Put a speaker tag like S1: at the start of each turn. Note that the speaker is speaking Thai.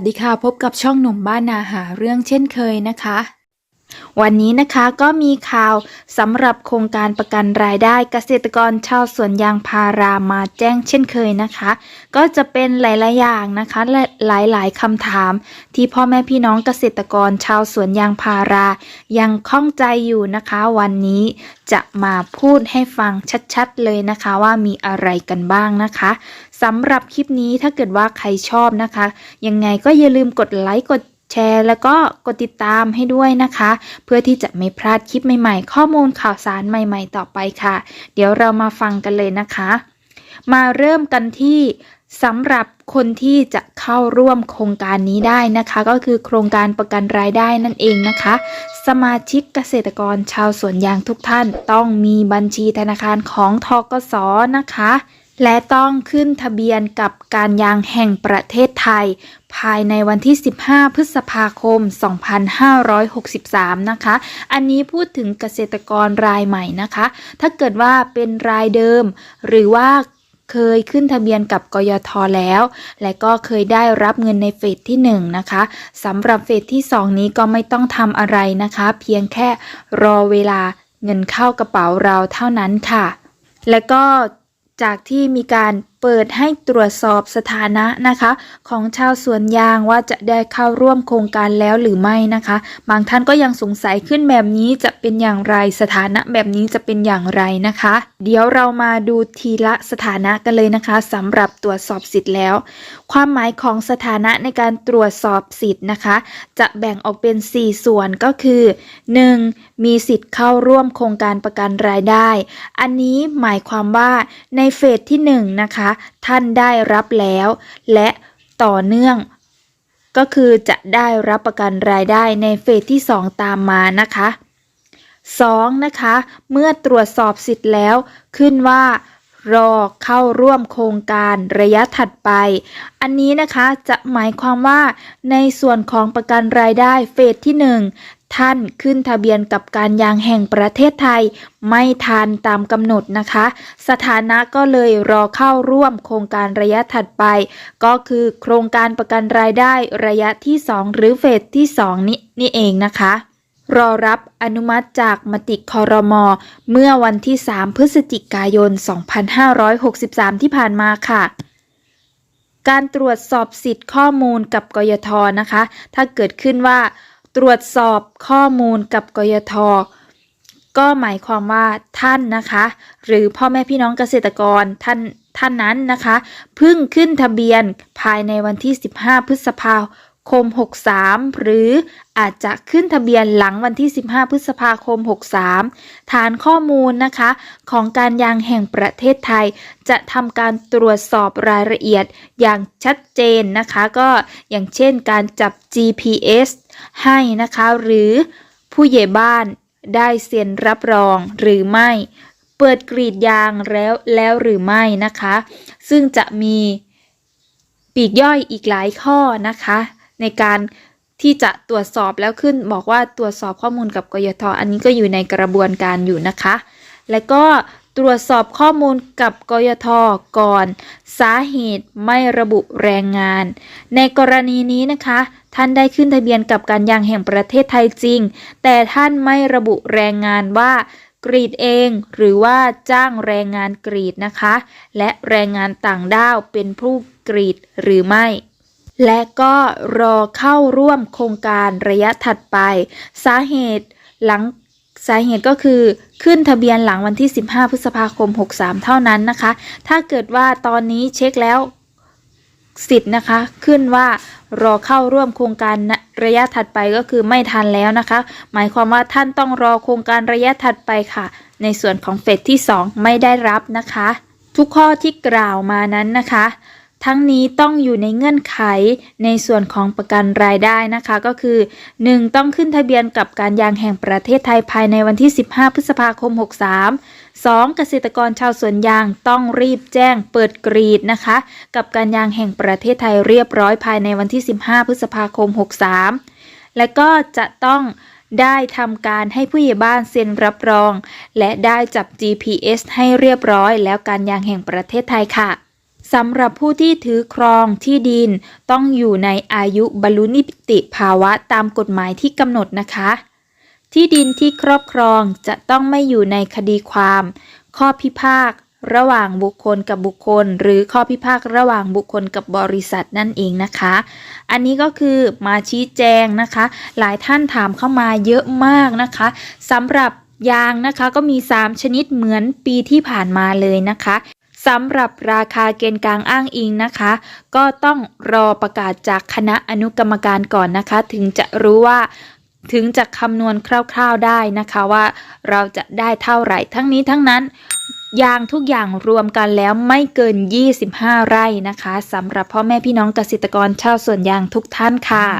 S1: สดีค่ะ พบกับช่องหนุ่มบ้านนาหาเรื่องเช่นเคยนะคะ วันนี้นะคะก็มีข่าวสำหรับโครงการประกันรายได้เกษตรกรชาวสวนยางพารามาแจ้งเช่นเคยนะคะ ก็จะเป็นหลาย ๆ อย่างนะคะและหลาย ๆคำถาม ที่พ่อแม่พี่น้องเกษตรกรชาวสวนยางพารา ยังข้องใจอยู่นะคะ วันนี้จะมาพูดให้ฟังชัด ๆ เลยนะคะว่ามีอะไรกันบ้างนะคะสำหรับคลิปนี้ถ้าเกิดว่าใครชอบนะคะ ยังไงก็อย่าลืมกดไลค์กด แชร์ แล้วก็กดติดตามให้ด้วยนะคะ เพื่อที่จะไม่พลาดคลิปใหม่ๆ ข้อมูลข่าวสารใหม่ๆ ต่อไปค่ะ เดี๋ยวเรามาฟังกันเลยนะคะ มาเริ่มกันที่สำหรับคนที่จะเข้าร่วมโครงการนี้ได้นะคะ ก็คือโครงการประกันรายได้นั่นเองนะคะ สมาชิกเกษตรกรชาวสวนยางทุกท่าน ต้องมีบัญชีธนาคารของทกสนะคะ และต้องขึ้นทะเบียนกับการยางแห่งประเทศไทย ภายในวันที่ 15 พฤษภาคม 2563 นะคะ อันนี้พูดถึงเกษตรกรรายใหม่นะคะ ถ้าเกิดว่าเป็นรายเดิม หรือว่าเคยขึ้นทะเบียนกับกยทแล้ว และก็เคยได้รับเงินในเฟสที่ 1 นะคะสำหรับเฟสที่ 2 นี้ก็ไม่ต้องทำอะไรนะคะ เพียงแค่รอเวลาเงินเข้ากระเป๋าเราเท่านั้นค่ะ และก็ จากที่มีการ เปิดให้ตรวจสอบสถานะนะคะ ของชาวสวนยางว่าจะได้เข้าร่วมโครงการแล้วหรือไม่นะคะ บางท่านก็ยังสงสัยขึ้นแบบนี้จะเป็นอย่างไรสถานะแบบนี้จะเป็นอย่างไรนะคะ เดี๋ยวเรามาดูทีละสถานะกันเลยนะคะสำหรับตรวจสอบสิทธิ์แล้ว ความหมายของสถานะในการตรวจสอบสิทธิ์นะคะ จะแบ่งออกเป็น 4 ส่วนก็คือ 1. มีสิทธิ์เข้าร่วมโครงการประกันรายได้ อันนี้หมายความว่าในเฟสที่1นะคะท่านได้รับแล้ว และต่อเนื่อง ก็คือจะได้รับประกันรายได้ในเฟสที่ 2 ตามมานะคะ 2. นะคะ เมื่อตรวจสอบสิทธิ์แล้ว ขึ้นว่ารอเข้าร่วมโครงการระยะถัดไป อันนี้นะคะจะหมายความว่าในส่วนของประกันรายได้เฟสที่ 1 ท่านขึ้นทะเบียนกับการยางแห่งประเทศไทย ไม่ทันตามกำหนดนะคะ สถานะก็เลยรอเข้าร่วมโครงการระยะถัดไป ก็คือโครงการประกันรายได้ระยะที่ 2 หรือเฟสที่ 2 นี้นี่เองนะคะรอรับอนุมัติจากมติคอรมอเมื่อวันที่ 3 พฤศจิกายน 2563 ที่ผ่านมาค่ะ การตรวจสอบสิทธิ์ข้อมูลกับกยทนะคะ ถ้าเกิดขึ้นว่า ตรวจสอบข้อมูลกับกยท ก็หมายความว่าท่านนะคะ หรือพ่อแม่พี่น้องเกษตรกรท่านท่านนั้นนะคะ พึ่งขึ้นทะเบียนภายในวันที่ 15 พฤษภา คม 63 หรืออาจจะขึ้นทะเบียนหลังวันที่ 15 พฤษภาคม 63 ฐานข้อมูลนะคะ ของการยางแห่งประเทศไทย จะทำการตรวจสอบรายละเอียดอย่างชัดเจนนะคะ ก็อย่างเช่นการจับ GPS ให้นะคะ หรือผู้ใหญ่บ้านได้เซ็นรับรองหรือไม่ เปิดกรีดยางแล้วแล้วหรือไม่นะคะ ซึ่งจะมีปีกย่อยอีกหลายข้อนะคะ ในการที่จะตรวจสอบแล้วขึ้นบอกว่าตรวจสอบข้อมูลกับกยทอันนี้ก็อยู่ในกระบวนการอยู่นะคะ และก็ตรวจสอบข้อมูลกับกยทก่อน สาเหตุไม่ระบุแรงงาน ในกรณีนี้นะคะ ท่านได้ขึ้นทะเบียนกับการยางแห่งประเทศไทยจริง แต่ท่านไม่ระบุแรงงานว่ากรีดเองหรือว่าจ้างแรงงานกรีดนะคะ และแรงงานต่างด้าวเป็นผู้กรีดหรือไม่ และก็รอเข้าร่วมโครงการระยะถัดไป สาเหตุหลังสาเหตุก็คือขึ้นทะเบียนหลังวันที่ 15 พฤษภาคม 63 เท่านั้นนะคะ ถ้าเกิดว่าตอนนี้เช็คแล้วสิทธิ์นะคะ ขึ้นว่ารอเข้าร่วมโครงการระยะถัดไปก็คือไม่ทันแล้วนะคะ หมายความว่าท่านต้องรอโครงการระยะถัดไปค่ะ ในส่วนของเฟสที่ 2 ไม่ได้รับนะคะ ทุกข้อที่กล่าวมานั้นนะคะ ทั้งนี้ต้องอยู่ในเงื่อนไขในส่วนของประกันรายได้นะคะก็คือ 1. ต้องขึ้นทะเบียนกับการยางแห่งประเทศไทยภายในวันที่ 15 พฤษภาคม 63 2. เกษตรกรชาวสวนยางต้องรีบแจ้งเปิดกรีดนะคะ กับการยางแห่งประเทศไทยเรียบร้อยภายในวันที่ 15 พฤษภาคม 63 และก็จะต้องได้ทำการให้ผู้ใหญ่บ้านเซ็นรับรอง และได้จับ GPS ให้เรียบร้อยแล้วการยางแห่งประเทศไทยค่ะ สำหรับผู้ที่ถือครองที่ดินต้องอยู่ในอายุบรรลุนิติภาวะตามกฎหมายที่กำหนดนะคะ ที่ดินที่ครอบครองจะต้องไม่อยู่ในคดีความ ข้อพิพากระหว่างบุคคลกับบุคคล หรือข้อพิพากระหว่างบุคคลกับบริษัทนั่นเองนะคะ อันนี้ก็คือมาชี้แจงนะคะ หลายท่านถามเข้ามาเยอะมากนะคะสำหรับยางนะคะก็มี 3 ชนิดเหมือนปีที่ผ่านมาเลยนะคะ สำหรับราคาเกณฑ์กลางอ้างอิงนะคะ ก็ต้องรอประกาศจากคณะอนุกรรมการก่อนนะคะ ถึงจะรู้ว่าถึงจะคำนวณคร่าวๆได้นะคะว่าเราจะได้เท่าไหร่ ทั้งนี้ทั้งนั้นยางทุกอย่างรวมกันแล้วไม่เกิน 25 ไร่นะคะสำหรับพ่อแม่พี่น้องเกษตรกรชาวสวนยางทุกท่านค่ะ